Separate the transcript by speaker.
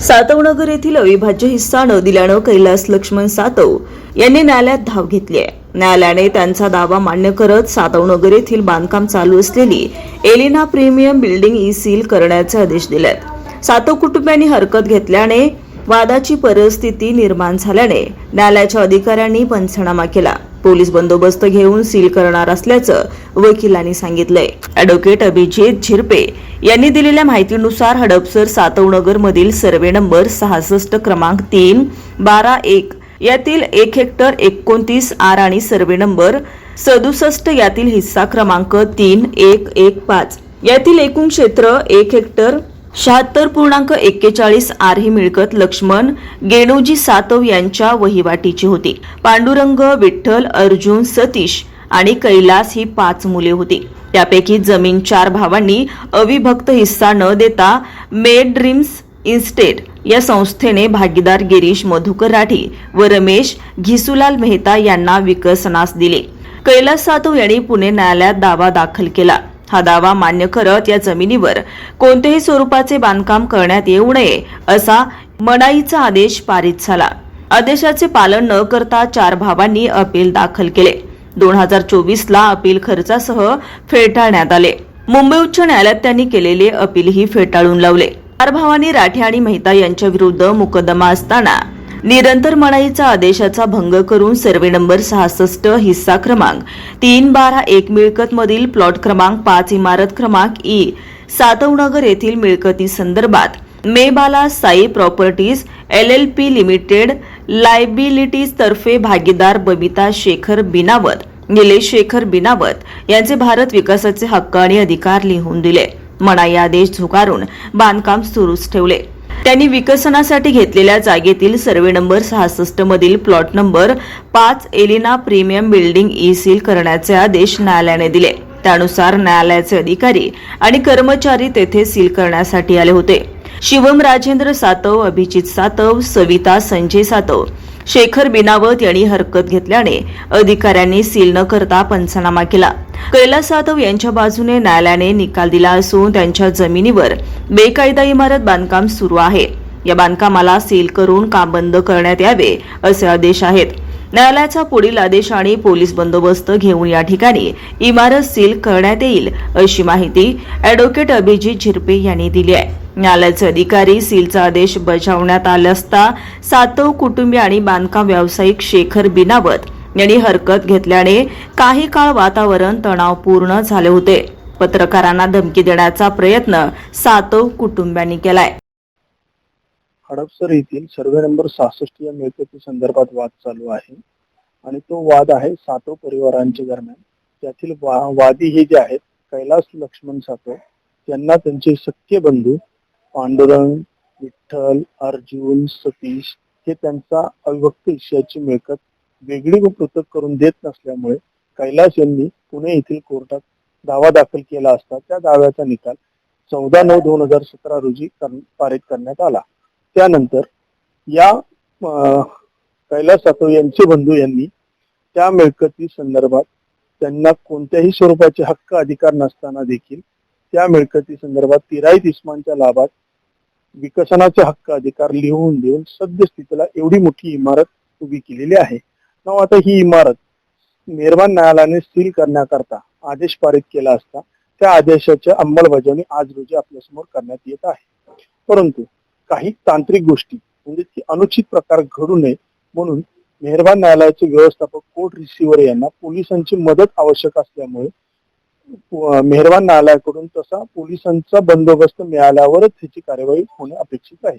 Speaker 1: सातवनगर येथील अविभाज्य हिस्सा न दिल्यानं कैलास लक्ष्मण सातव यांनी न्यायालयात धाव घेतली आहे न्यायालयाने त्यांचा दावा मान्य करत सातवनगर येथील बांधकाम चालू असलेली Elina premium building e seal करण्याचे आदेश दिलेत. सातव कुटुंबियांनी हरकत घेतल्याने वादाची परिस्थिती निर्माण झाल्याने न्यायालयाच्या अधिकाऱ्यांनी पंचनामा केला. पोलीस बंदोबस्त घेऊन सील करणार असल्याचं वकिलांनी सांगितलंय. अॅडव्होकेट अभिजित झिरपे यांनी दिलेल्या माहितीनुसार हडपसर सातवनगर मधील सर्वे नंबर सहासष्ट क्रमांक तीन बारा एक यातील एक हेक्टर एकोणतीस आर आणि सर्वे नंबर सदुसष्ट यातील हिस्सा क्रमांक तीन एक एक पाच. यातील एकूण क्षेत्र एक हेक्टर शहात्तर पूर्णांक एक्केचाळीस आर ही मिळकत लक्ष्मण गेणोजी सातव यांच्या वहिवाटीची होती. पांडुरंग विठ्ठल अर्जुन सतीश आणि कैलास ही पाच मुले होती. त्यापैकी जमीन चार भावांनी अविभक्त हिस्सा न देता मेड ड्रीम्स इन्स्टेट या संस्थेने भागीदार गिरीश मधुकर राठी व रमेश घिसुलाल मेहता यांना विकसनास दिले. कैलास सातव यांनी पुणे न्यायालयात दावा दाखल केला. हा दावा मान्य करत या जमिनीवर कोणत्याही स्वरूपाचे बांधकाम करण्यात येऊ नये असा मनाईचा आदेश पारित झाला. आदेशाचे पालन न करता चार भावांनी अपील दाखल केले. दोन हजार चोवीसला अपील खर्चासह फेटाळण्यात आले. मुंबई उच्च न्यायालयात त्यांनी केलेले अपीलही फेटाळून लावले. चार भावांनी राठे आणि मेहता यांच्या विरुद्ध मुकदमा असताना निरंतर मनाईचा आदेशाचा भंग करून सर्वे नंबर सहासष्ट हिस्सा क्रमांक तीन बारा एक मिळकत मधील प्लॉट क्रमांक पाच इमारत क्रमांक ई सातवनगर येथील मिळकती संदर्भात Mebala Sai properties L L P limited liabilities तर्फे भागीदार बबिता शेखर बिनावत निलेश शेखर बिनावत यांचे भारत विकासाचे हक्क आणि अधिकार लिहून दिले. मनाई आदेश झुगारून बांधकाम सुरूच ठेवले. त्यांनी विकसनासाठी घेतलेल्या जागेतील सर्वे नंबर सहासष्ट मधील प्लॉट नंबर पाच Elina premium building e seal करण्याचे आदेश न्यायालयाने दिले. त्यानुसार न्यायालयाचे अधिकारी आणि कर्मचारी तेथे सील करण्यासाठी आले होते. शिवम राजेंद्र सातव अभिजित सातव सविता संजय सातव शेखर बिनावत यांनी हरकत घेतल्याने अधिकाऱ्यांनी सील न करता पंचनामा केला. कैलास जाधव यांच्या बाजूने न्यायालयाने निकाल दिला असून त्यांच्या जमिनीवर बेकायदा इमारत बांधकाम सुरू आहे. या बांधकामाला सील करून काम बंद करण्यात यावे असे आदेश आहेत. न्यायालयाचा पुढील आदेश आणि पोलीस बंदोबस्त घेऊन या ठिकाणी इमारत सील करण्यात येईल अशी माहिती अॅडव्होकेट अभिजित झिरपे यांनी दिली आहे. न्यायालयाचे अधिकारी सीलचा आदेश बजावण्यात आला असता सातव कुटुंबीय आणि बांधकाम व्यावसायिक शेखर बिनावत यांनी हरकत घेतल्याने काही काळ वातावरण तणावपूर्ण झाले होते. पत्रकारांना धमकी देण्याचा प्रयत्न सातव कुटुंबियांनी केलाय.
Speaker 2: हडपसर येथील सर्वे नंबर सहासष्ट या मिळकती संदर्भात वाद चालू आहे आणि तो वाद आहे सातव परिवारांच्या दरम्यान. त्यातील वा वादी हे जे आहेत कैलास लक्ष्मण सातव त्यांना त्यांचे सख्य बंधू पांडुरंग विठ्ठल अर्जुन सतीश हे त्यांचा अविभक्त ईश्वराची मिळकत वेगळी व पृथक करून देत नसल्यामुळे कैलास यांनी पुणे येथील कोर्टात दावा दाखल केला असता त्या दाव्याचा निकाल चौदा नऊ दोन हजार सतरा रोजी पारित करण्यात आला. त्यानंतर या कैलास सातव यांचे बंधू यांनी त्या मिळकती संदर्भात त्यांना कोणत्याही स्वरूपाचे हक्क अधिकार नसताना देखील त्या मिळकती संदर्भात तिराईत इस्मानच्या लाभात विकसनाचे हक्क अधिकार लिहून देऊन सद्यस्थितीला एवढी मोठी इमारत उभी केलेली आहे. आता ही इमारत मेहरबान न्यायालयाने सील करण्याकरता आदेश पारित केला असता त्या आदेशाची अंमलबजावणी आज रोजी आपल्यासमोर करण्यात येत आहे. परंतु काही तांत्रिक गोष्टी म्हणजे की अनुचित प्रकार घडू नये म्हणून मेहरबान न्यायालयाचे व्यवस्थापक कोर्ट रिसिव्हर यांना पोलिसांची मदत आवश्यक असल्यामुळे मेहरवान मेहरबान न्यायालयाकडून तसा पोलिसांचा बंदोबस्त मिळाल्यावरच त्याची कार्यवाही होणे अपेक्षित आहे.